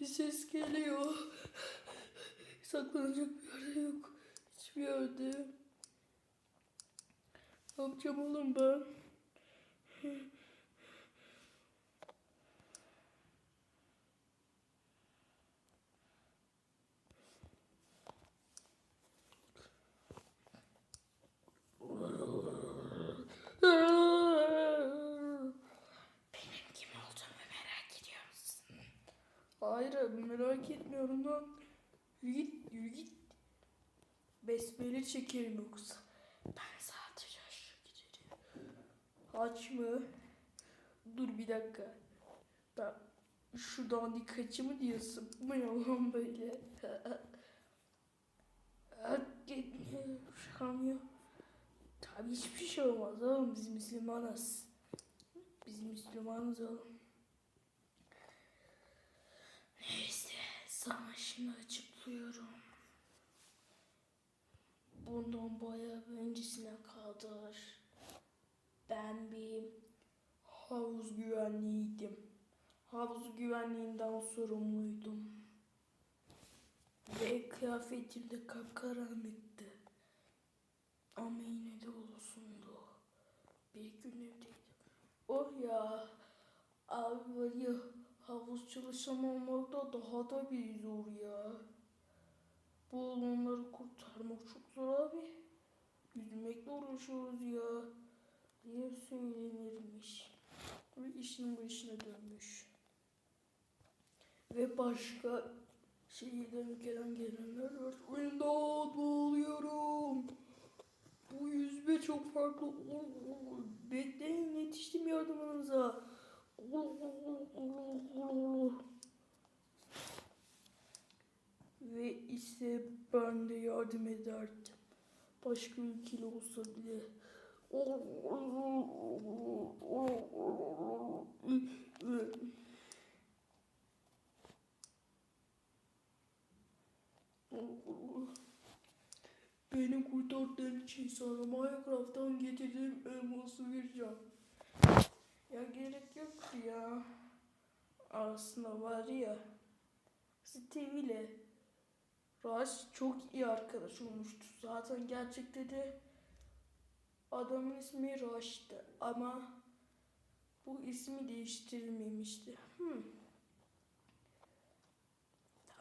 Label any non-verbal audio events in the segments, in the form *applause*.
Bir ses geliyor. Saklanacak bir yerde yok. Hiçbir yerde. Ne yapacağım oğlum ben? Hayır merak etmiyorum lan. Yürü git, yürü git. Besmele çekerim yoksa. Ben sadece şu giderim. Aç mı? Dur bir dakika. Ben şu dandikacı mı diyorsun? Bu ne lan böyle? *laughs* Çıkamıyor. Tabii hiçbir şey olmaz oğlum biz Müslümanız. Biz Müslümanız oğlum. Neyse sana şimdi açıklıyorum. Bundan bayağı öncesine kadar ben bir havuz güvenliğiydim. Havuz güvenliğinden sorumluydum. Ve kıyafetim de kapkaranlıktı. Ama yine de ulusundu. Bir gün evdeydim. Oh ya. Abi var ya havuz çalışan olmak da daha da bir zor ya. Bu olanları kurtarmak çok zor abi. Yüzmekle uğraşıyoruz ya. Diye söylenirmiş. Ve işin başına dönmüş. Ve başka şehirden ülkeden gelenler var. İmdat boğuluyorum. Bu yüzme çok farklı. Bekleyin yetiştim yardımınıza. Ve ise ben de yardım ederdim. Başka ülkeli olsa bile. Beni kurtardığın için sana Minecraft'tan getirdiğim elması vereceğim. Ya gerek yok ya. Aslında var ya. Steve ile Rush çok iyi arkadaş olmuştu. Zaten gerçekte de adamın ismi Rush'tı ama bu ismi değiştirilmemişti. Hmm.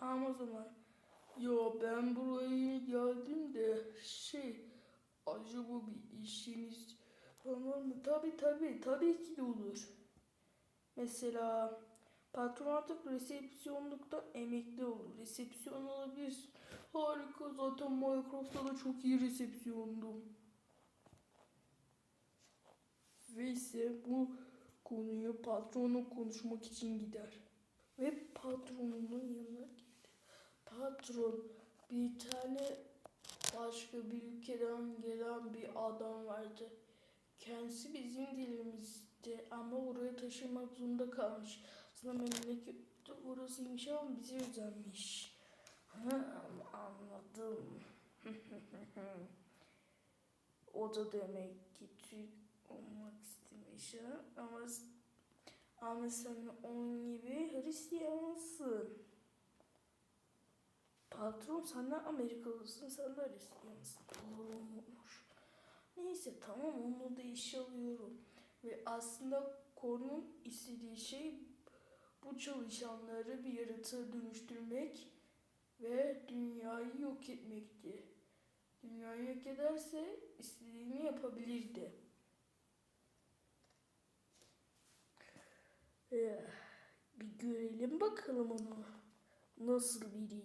Tamam o zaman. Yo ben buraya geldim de şey acaba bir işiniz var mı? Tabi tabi tabii ki de olur. Mesela patron artık resepsiyonlukta emekli olur. Resepsiyon olabilir. Harika zaten Minecraft'ta da çok iyi resepsiyondum. Ve ise bu konuyu patronla konuşmak için gider. Ve patronunun yanına gider. Patron bir tane başka bir ülkeden gelen bir adam vardı. Kendisi bizim dilimizde ama oraya taşınmak zorunda kalmış. Aslında memleketi orasıymış ama bizi özenmiş. Anladım. *laughs* o da demek ki Türk olmak istemiş ha? Ama, ama sen onun gibi Hristiyansın. Patron sen de Amerikalısın, sen de Hristiyansın. Doğruymuş. Neyse tamam onu da işe alıyorum. Ve aslında konunun istediği şey bu çalışanları bir yaratığa dönüştürmek ve dünyayı yok etmekti. Dünyayı yok ederse istediğini yapabilirdi. Eh, bir görelim bakalım onu. Nasıl biri?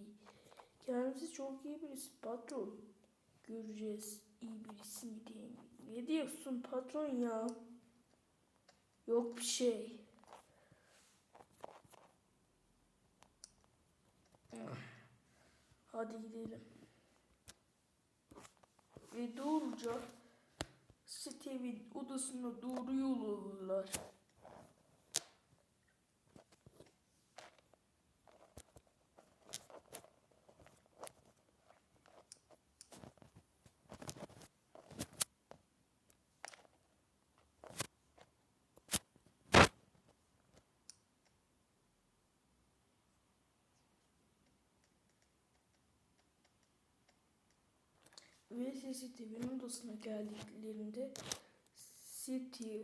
Kendisi çok iyi birisi patron. Göreceğiz iyi birisi mi değil mi? Ne diyorsun patron ya? Yok bir şey. Hadi gidelim. Ve doğruca Steve'in odasına doğru yol alırlar. Ve CCTV'nin odasına geldiklerinde City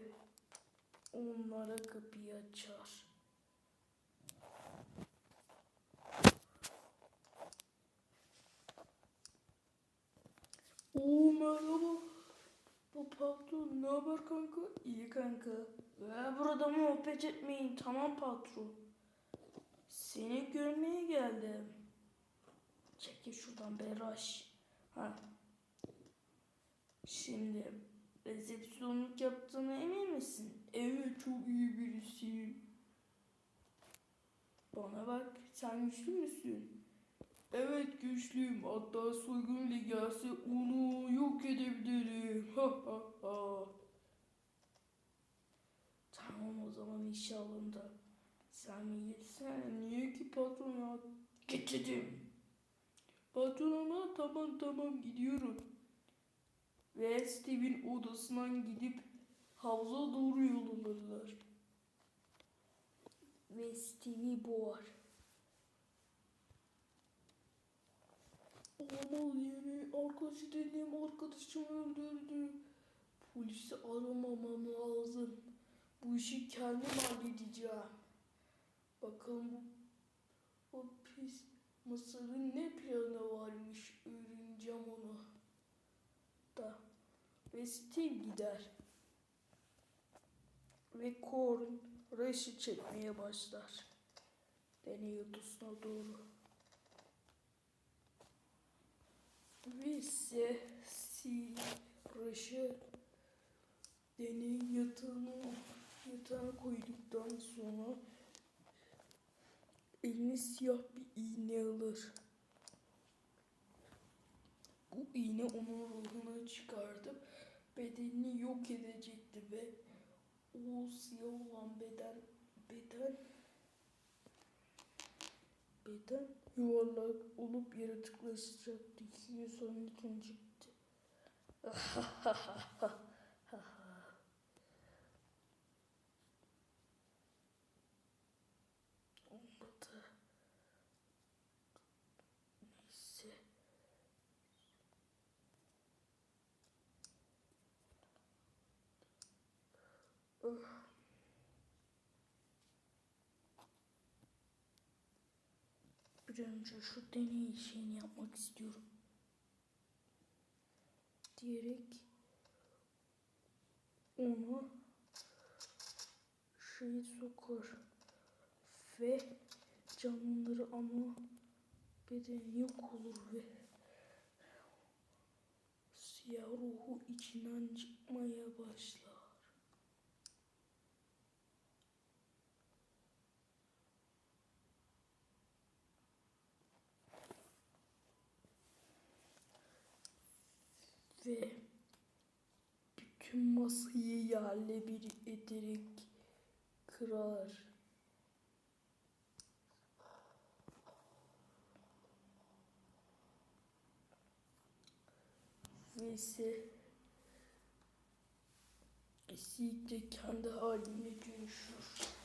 onlara kapıyı açar. Oo merhaba. Patron ne haber kanka? İyi kanka. Ve burada muhabbet etmeyin tamam patron. Seni görmeye geldim. Çekil şuradan Beraş. Ha. Şimdi resepsiyonluk yaptığına emin misin? Evet çok iyi birisiyim. Bana bak sen güçlü müsün? Evet güçlüyüm. Hatta soygun bile gelse onu yok edebilirim. Ha ha ha. Tamam o zaman iş alındı. Sen mi gitsen niye ki patrona git dedim. Patronuma tamam tamam gidiyorum. Ve Steve'in odasından gidip havuza doğru yol alırlar. Ve Steve'i boğar. Olamaz yeni arkadaşı dediğim arkadaşımı öldürdü. Polisi aramamam lazım. Bu işi kendim halledeceğim. Bakalım bu, o pis Mısır'ın ne planı varmış öğreneceğim onu. Da. Ve Steve gider. Ve Korn Rush'ı çekmeye başlar. Deney odasına doğru. Ve ise Steve Rush'ı deney yatağına, yatağına koyduktan sonra eline siyah bir iğne alır. Bu iğne onun ruhunu çıkartıp bedenini yok edecekti ve o siyah olan beden beden beden yuvarlak olup yaratıklaşacaktı. İki sonra neden çıktı? *laughs* Bir önce şu deney şeyini yapmak istiyorum. Diyerek onu şeyi sokar ve canlıları ama bedeni yok olur ve siyah ruhu içinden çıkmaya başlar. Ve bütün masayı yerle bir ederek kırar. Ve ise Esik de kendi haline dönüşür.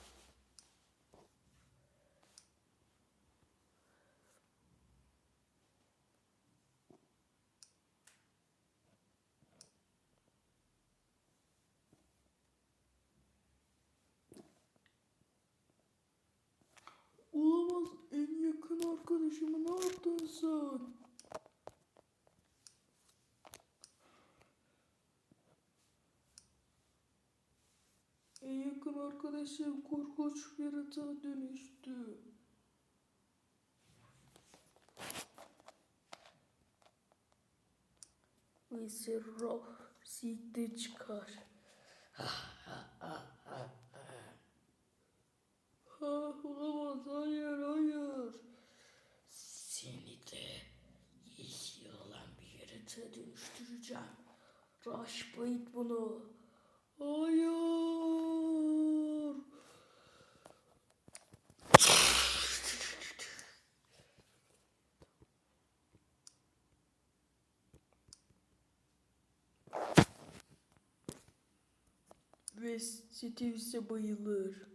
Olamaz en yakın arkadaşımı ne yaptın sen? En yakın arkadaşım korkunç bir yaratığa dönüştü. Ve Serraf sikte çıkar. Ha, olamaz. Hayır, hayır. Seni de yeşil olan bir yaratığa dönüştüreceğim. Rush Bait bunu. Hayır. Ve Steve bayılır.